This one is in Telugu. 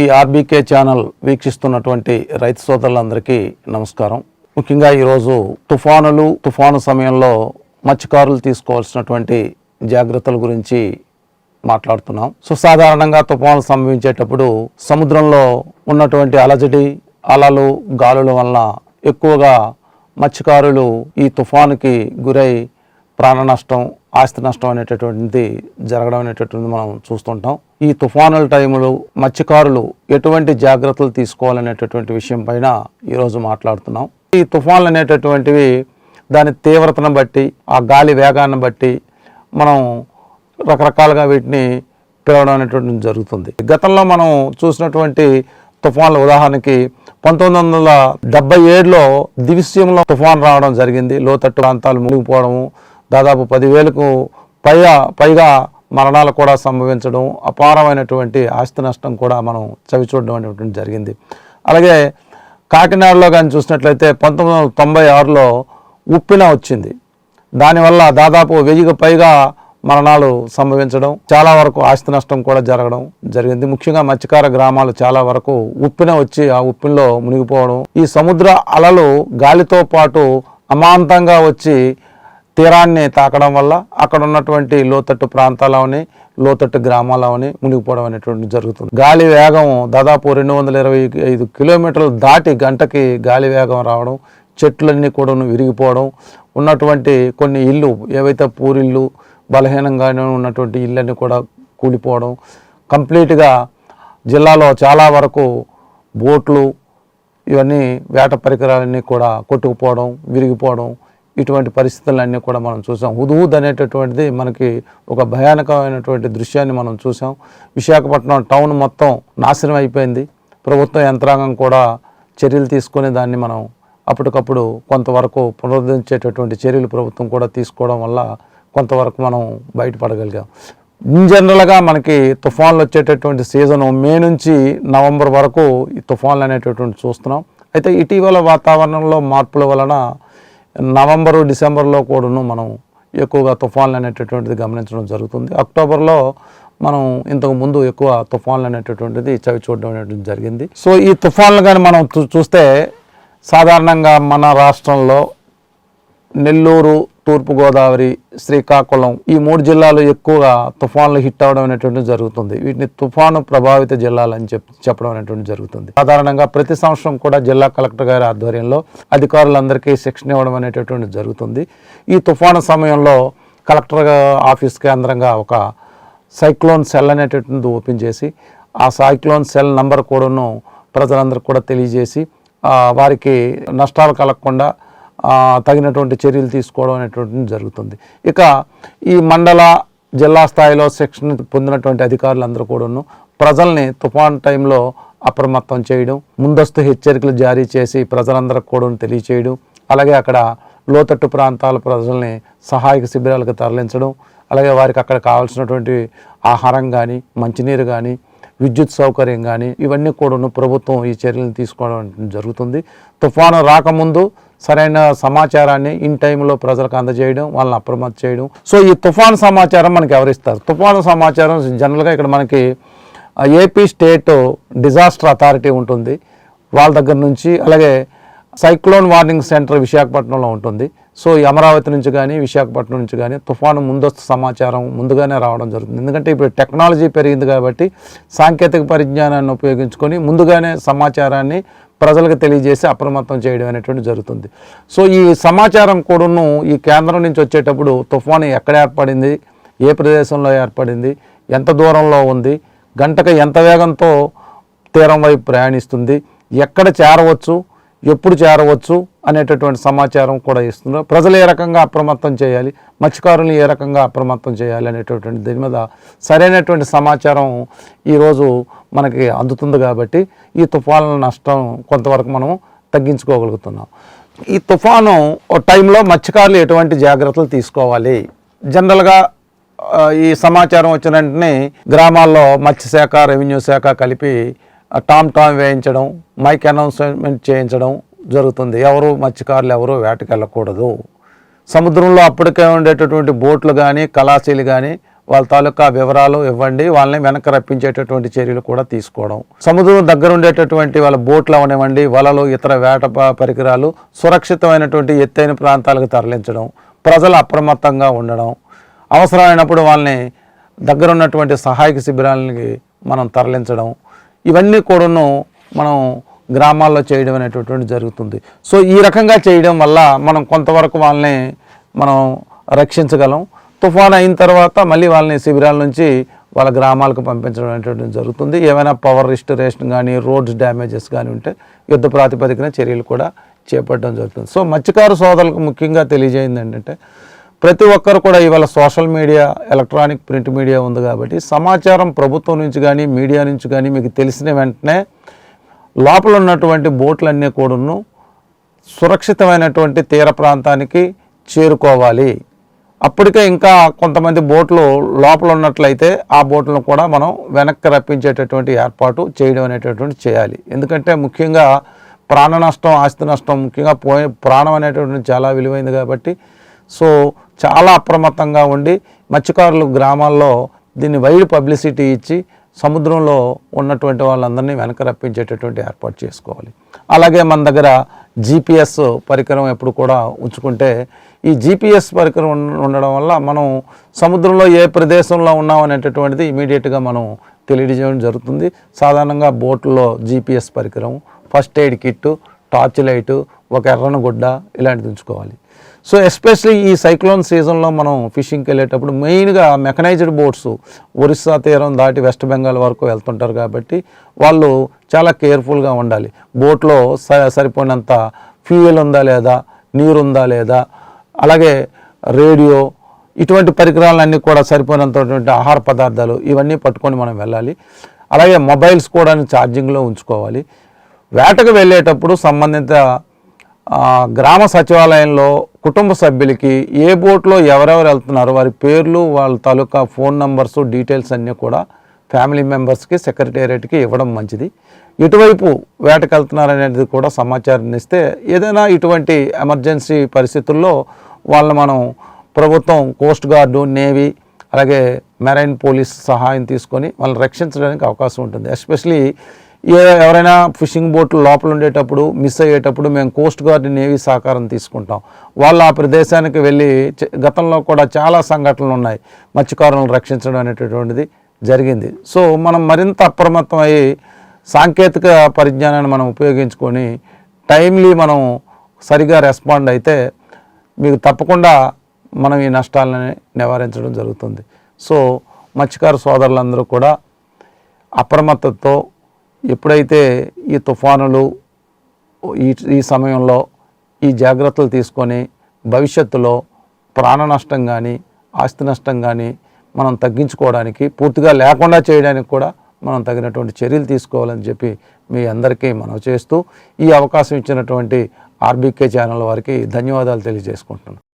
ఈ ఆర్బీకే ఛానల్ వీక్షిస్తున్నటువంటి రైతు సోదరులందరికీ నమస్కారం. ముఖ్యంగా ఈరోజు తుఫానులు తుఫాను సమయంలో మత్స్యకారులు తీసుకోవాల్సినటువంటి జాగ్రత్తల గురించి మాట్లాడుతున్నాం. సో సాధారణంగా తుఫాను సంభవించేటప్పుడు సముద్రంలో ఉన్నటువంటి అలజడి అలలు గాలుల వలన ఎక్కువగా మత్స్యకారులు ఈ తుఫానుకి గురై ప్రాణ నష్టం ఆస్తి నష్టం అనేటటువంటిది జరగడం అనేటటువంటిది మనం చూస్తుంటాం. ఈ తుఫానుల టైంలో మత్స్యకారులు ఎటువంటి జాగ్రత్తలు తీసుకోవాలనేటటువంటి విషయం పైన ఈరోజు మాట్లాడుతున్నాం. ఈ తుఫాన్లు అనేటటువంటివి దాని తీవ్రతను బట్టి ఆ గాలి వేగాన్ని బట్టి మనం రకరకాలుగా వీటిని పిలవడం అనేటువంటి జరుగుతుంది. గతంలో మనం చూసినటువంటి తుఫాన్ల ఉదాహరణకి పంతొమ్మిది వందల డెబ్బై ఏడులో దివిస్యంలో తుఫాన్ రావడం జరిగింది. లోతట్టు ప్రాంతాలు మునిగిపోవడము దాదాపు పదివేలకు పైగా పైగా మరణాలు కూడా సంభవించడం అపారమైనటువంటి ఆస్తి నష్టం కూడా మనం చవి చూడడం అనేటువంటి జరిగింది. అలాగే కాకినాడలో కానీ చూసినట్లయితే పంతొమ్మిది వందల తొంభై ఆరులో ఉప్పిన వచ్చింది. దానివల్ల దాదాపు వెయ్యికి పైగా మరణాలు సంభవించడం చాలా వరకు ఆస్తి నష్టం కూడా జరగడం జరిగింది. ముఖ్యంగా మత్స్యకార గ్రామాలు చాలా వరకు ఉప్పిన వచ్చి ఆ ఉప్పినలో మునిగిపోవడం ఈ సముద్ర అలలు గాలితో పాటు అమాంతంగా వచ్చి తీరాన్ని తాకడం వల్ల అక్కడ ఉన్నటువంటి లోతట్టు ప్రాంతాలని లోతట్టు గ్రామాలని మునిగిపోవడం అనేటువంటి జరుగుతుంది. గాలి వేగం దాదాపు రెండు వందల ఇరవై ఐదు కిలోమీటర్లు దాటి గంటకి గాలి వేగం రావడం చెట్లన్నీ కూడా విరిగిపోవడం ఉన్నటువంటి కొన్ని ఇల్లు ఏవైతే పూరిల్లు బలహీనంగానే ఉన్నటువంటి ఇళ్ళన్నీ కూడా కూలిపోవడం కంప్లీట్గా జిల్లాలో చాలా వరకు బోట్లు ఇవన్నీ వేట పరికరాలన్నీ కూడా కొట్టుకుపోవడం విరిగిపోవడం ఇటువంటి పరిస్థితులన్నీ కూడా మనం చూసాం. హుదూద్ అనేటటువంటిది మనకి ఒక భయానకమైనటువంటి దృశ్యాన్ని మనం చూసాం. విశాఖపట్నం టౌన్ మొత్తం నాశనం అయిపోయింది. ప్రభుత్వ యంత్రాంగం కూడా చర్యలు తీసుకొని దాన్ని మనం అప్పటికప్పుడు కొంతవరకు పునరుద్ధరించేటటువంటి చర్యలు ప్రభుత్వం కూడా తీసుకోవడం వల్ల కొంతవరకు మనం బయటపడగలిగాం. ఇన్ జనరల్గా మనకి తుఫాన్లు వచ్చేటటువంటి సీజను మే నుంచి నవంబర్ వరకు ఈ తుఫాన్లు అనేటటువంటి చూస్తున్నాం. అయితే ఇటీవల వాతావరణంలో మార్పుల వలన నవంబరు డిసెంబర్లో కూడాను మనం ఎక్కువగా తుఫాన్లు అనేటటువంటిది గమనించడం జరుగుతుంది. అక్టోబర్లో మనం ఇంతకు ముందు ఎక్కువ తుఫాన్లు అనేటటువంటిది చవి చూడడం అనేటువంటి జరిగింది. సో ఈ తుఫాన్లు కానీ మనం చూ- చూస్తే సాధారణంగా మన రాష్ట్రంలో నెల్లూరు తూర్పుగోదావరి శ్రీకాకుళం ఈ మూడు జిల్లాలు ఎక్కువగా తుఫాన్లు హిట్ అవడం అనేటువంటిది జరుగుతుంది. వీటిని తుఫాను ప్రభావిత జిల్లాలు అని చెప్పి చెప్పడం అనేటువంటి జరుగుతుంది. సాధారణంగా ప్రతి సంవత్సరం కూడా జిల్లా కలెక్టర్ గారి ఆధ్వర్యంలో అధికారులందరికీ శిక్షణ ఇవ్వడం అనేటటువంటి జరుగుతుంది. ఈ తుఫాను సమయంలో కలెక్టర్ ఆఫీస్ కేంద్రంగా ఒక సైక్లోన్ సెల్ అనేటటువంటిది ఓపెన్ చేసి ఆ సైక్లోన్ సెల్ నంబర్ కూడాను ప్రజలందరికీ కూడా తెలియజేసి వారికి నష్టాలు కలగకుండా తగినటువంటి చర్యలు తీసుకోవడం అనేటువంటిది జరుగుతుంది. ఇక ఈ మండల జిల్లా స్థాయిలో శిక్షణ పొందినటువంటి అధికారులందరూ కూడాను ప్రజల్ని తుఫాన్ టైంలో అప్రమత్తం చేయడం ముందస్తు హెచ్చరికలు జారీ చేసి ప్రజలందరికి కూడా తెలియచేయడం అలాగే అక్కడ లోతట్టు ప్రాంతాల ప్రజల్ని సహాయక శిబిరాలకు తరలించడం అలాగే వారికి అక్కడ కావాల్సినటువంటి ఆహారం కానీ మంచినీరు కానీ విద్యుత్ సౌకర్యం కానీ ఇవన్నీ కూడాను ప్రభుత్వం ఈ చర్యలను తీసుకోవడం జరుగుతుంది. తుఫాను రాకముందు సరైన సమాచారాన్ని ఇన్ టైంలో ప్రజలకు అందజేయడం వాళ్ళని అప్రమత్తం చేయడం. సో ఈ తుఫాను సమాచారం మనకి ఎవరిస్తారు తుఫాను సమాచారం జనరల్గా ఇక్కడ మనకి ఏపీ స్టేట్ డిజాస్టర్ అథారిటీ ఉంటుంది. వాళ్ళ దగ్గర నుంచి అలాగే సైక్లోన్ వార్నింగ్ సెంటర్ విశాఖపట్నంలో ఉంటుంది. సో ఈ అమరావతి నుంచి కానీ విశాఖపట్నం నుంచి కానీ తుఫాను ముందస్తు సమాచారం ముందుగానే రావడం జరుగుతుంది. ఎందుకంటే ఇప్పుడు టెక్నాలజీ పెరిగింది కాబట్టి సాంకేతిక పరిజ్ఞానాన్ని ఉపయోగించుకొని ముందుగానే సమాచారాన్ని ప్రజలకు తెలియజేసి అప్రమత్తం చేయడం అనేటువంటి జరుగుతుంది. సో ఈ సమాచారం కూడాను ఈ కేంద్రం నుంచి వచ్చేటప్పుడు తుఫాను ఎక్కడ ఏర్పడింది ఏ ప్రదేశంలో ఏర్పడింది ఎంత దూరంలో ఉంది గంటకు ఎంత వేగంతో తీరం వైపు ప్రయాణిస్తుంది ఎక్కడ చేరవచ్చు ఎప్పుడు చేరవచ్చు అనేటటువంటి సమాచారం కూడా ఇస్తున్నారు. ప్రజలు ఏ రకంగా అప్రమత్తం చేయాలి? మత్స్యకారులను ఏ రకంగా అప్రమత్తం చేయాలి అనేటటువంటి దీని మీద సరైనటువంటి సమాచారం ఈరోజు మనకి అందుతుంది కాబట్టి ఈ తుఫాను నష్టం కొంతవరకు మనం తగ్గించుకోగలుగుతున్నాం. ఈ తుఫాను ఓ టైంలో మత్స్యకారులు ఎటువంటి జాగ్రత్తలు తీసుకోవాలి? జనరల్గా ఈ సమాచారం వచ్చిన వెంటనే గ్రామాల్లో మత్స్యశాఖ రెవెన్యూ శాఖ కలిపి టామ్ టామ్ వేయించడం మైక్ అనౌన్స్మెంట్ చేయించడం జరుగుతుంది. ఎవరు మత్స్యకారులు ఎవరు వేటకెళ్ళకూడదు సముద్రంలో అప్పటికే ఉండేటటువంటి బోట్లు కానీ కళాశీలు కానీ వాళ్ళ తాలూకా వివరాలు ఇవ్వండి. వాళ్ళని వెనక రప్పించేటటువంటి చర్యలు కూడా తీసుకోవడం. సముద్రం దగ్గర ఉండేటటువంటి వాళ్ళ బోట్లు అవనివ్వండి. వలలు ఇతర వేట పరికరాలు సురక్షితమైనటువంటి ఎత్తైన ప్రాంతాలకు తరలించడం ప్రజలు అప్రమత్తంగా ఉండడం. అవసరమైనప్పుడు వాళ్ళని దగ్గర ఉన్నటువంటి సహాయక శిబిరాలకి మనం తరలించడం. ఇవన్నీ కూడాను మనం గ్రామాల్లో చేయడం అనేటటువంటి జరుగుతుంది. సో ఈ రకంగా చేయడం వల్ల మనం కొంతవరకు వాళ్ళని మనం రక్షించగలం. తుఫాన్ అయిన తర్వాత మళ్ళీ వాళ్ళని శిబిరాల నుంచి వాళ్ళ గ్రామాలకు పంపించడం అనేటువంటిది జరుగుతుంది. ఏమైనా పవర్ రిస్టరేషన్ కానీ రోడ్స్ డ్యామేజెస్ కానీ ఉంటే యుద్ధ ప్రాతిపదికన చర్యలు కూడా చేపట్టడం జరుగుతుంది. సో మత్స్యకారు సోదరులకు ముఖ్యంగా తెలియజేయింది ఏంటంటే ప్రతి ఒక్కరు కూడా ఇవాళ social media electronic print media ఉంది కాబట్టి సమాచారం ప్రభుత్వం నుంచి కానీ మీడియా నుంచి కానీ మీకు తెలిసిన వెంటనే లోపల ఉన్నటువంటి బోట్లన్నీ కూడాను సురక్షితమైనటువంటి తీర ప్రాంతానికి చేరుకోవాలి. అప్పటికే ఇంకా కొంతమంది బోట్లు లోపల ఉన్నట్లయితే ఆ బోట్లను కూడా మనం వెనక్కి రప్పించేటటువంటి ఏర్పాటు చేయడం అనేటటువంటి చేయాలి. ఎందుకంటే ముఖ్యంగా ప్రాణ నష్టం ఆస్తి నష్టం ముఖ్యంగా పోయే ప్రాణం అనేటటువంటి చాలా విలువైంది కాబట్టి సో చాలా అప్రమత్తంగా ఉండి మత్స్యకారులు గ్రామాల్లో దీన్ని వైడ్ పబ్లిసిటీ ఇచ్చి సముద్రంలో ఉన్నటువంటి వాళ్ళందరినీ వెనక రప్పించేటటువంటి ఏర్పాటు చేసుకోవాలి. అలాగే మన దగ్గర జీపీఎస్ పరికరం ఎప్పుడు కూడా ఉంచుకుంటే ఈ జీపీఎస్ పరికరం ఉండడం వల్ల మనం సముద్రంలో ఏ ప్రదేశంలో ఉన్నాం అనేటటువంటిది ఇమీడియట్గా మనం తెలియజేయడం జరుగుతుంది. సాధారణంగా బోట్లో జీపీఎస్ పరికరం first aid kit torch light ఒక ఎర్రన గుడ్డ ఇలాంటిది ఉంచుకోవాలి సో ఎస్పెషలీ ఈ సైక్లోన్ సీజన్లో మనం ఫిషింగ్కి వెళ్ళేటప్పుడు మెయిన్గా మెకనైజ్డ్ బోట్స్ ఒరిస్సా తీరం దాటి వెస్ట్ బెంగాల్ వరకు వెళ్తుంటారు కాబట్టి వాళ్ళు చాలా కేర్ఫుల్గా ఉండాలి. బోట్లో స సరిపోయినంత ఫ్యూయల్ ఉందా లేదా నీరు ఉందా లేదా అలాగే రేడియో ఇటువంటి పరికరాలన్నీ కూడా సరిపోయినంతటువంటి ఆహార పదార్థాలు ఇవన్నీ పట్టుకొని మనం వెళ్ళాలి. అలాగే మొబైల్స్ కూడా ఛార్జింగ్లో ఉంచుకోవాలి. వేటకు వెళ్ళేటప్పుడు సంబంధిత గ్రామ సచివాలయంలో కుటుంబ సభ్యులకి ఏ బోట్లో ఎవరెవరు వెళ్తున్నారో వారి పేర్లు వాళ్ళ తాలూకా ఫోన్ నంబర్స్ డీటెయిల్స్ అన్నీ కూడా ఫ్యామిలీ మెంబర్స్కి సెక్రటేరియట్కి ఇవ్వడం మంచిది. ఎటువైపు వేటకు వెళ్తున్నారనేది కూడా సమాచారాన్ని ఇస్తే ఏదైనా ఇటువంటి ఎమర్జెన్సీ పరిస్థితుల్లో వాళ్ళని మనం ప్రభుత్వం కోస్ట్ గార్డు నేవీ అలాగే మెరైన్ పోలీస్ సహాయం తీసుకొని వాళ్ళని రక్షించడానికి అవకాశం ఉంటుంది. ఎస్పెషలీ ఎవరైనా ఫిషింగ్ బోట్లు లోపల ఉండేటప్పుడు మిస్ అయ్యేటప్పుడు మేము కోస్ట్ గార్డ్ నేవీ సహకారం తీసుకుంటాం. వాళ్ళు ఆ ప్రదేశానికి వెళ్ళి గతంలో కూడా చాలా సంఘటనలు ఉన్నాయి. మత్స్యకారులను రక్షించడం అనేటటువంటిది జరిగింది. సో మనం మరింత అప్రమత్తం అయ్యి సాంకేతిక పరిజ్ఞానాన్ని మనం ఉపయోగించుకొని టైమ్లీ మనం సరిగా రెస్పాండ్ అయితే మీకు తప్పకుండా మనం ఈ నష్టాలని నివారించడం జరుగుతుంది. సో మత్స్యకార సోదరులందరూ కూడా అప్రమత్తతో ఎప్పుడైతే ఈ తుఫానులు ఈ ఈ సమయంలో ఈ జాగ్రత్తలు తీసుకొని భవిష్యత్తులో ప్రాణ నష్టం కానీ ఆస్తి నష్టం కానీ మనం తగ్గించుకోవడానికి పూర్తిగా లేకుండా చేయడానికి కూడా మనం తగినటువంటి చర్యలు తీసుకోవాలని చెప్పి మీ అందరికీ మనం చేస్తూ ఈ అవకాశం ఇచ్చినటువంటి ఆర్బీకే ఛానల్ వారికి ధన్యవాదాలు తెలియజేసుకుంటున్నాను.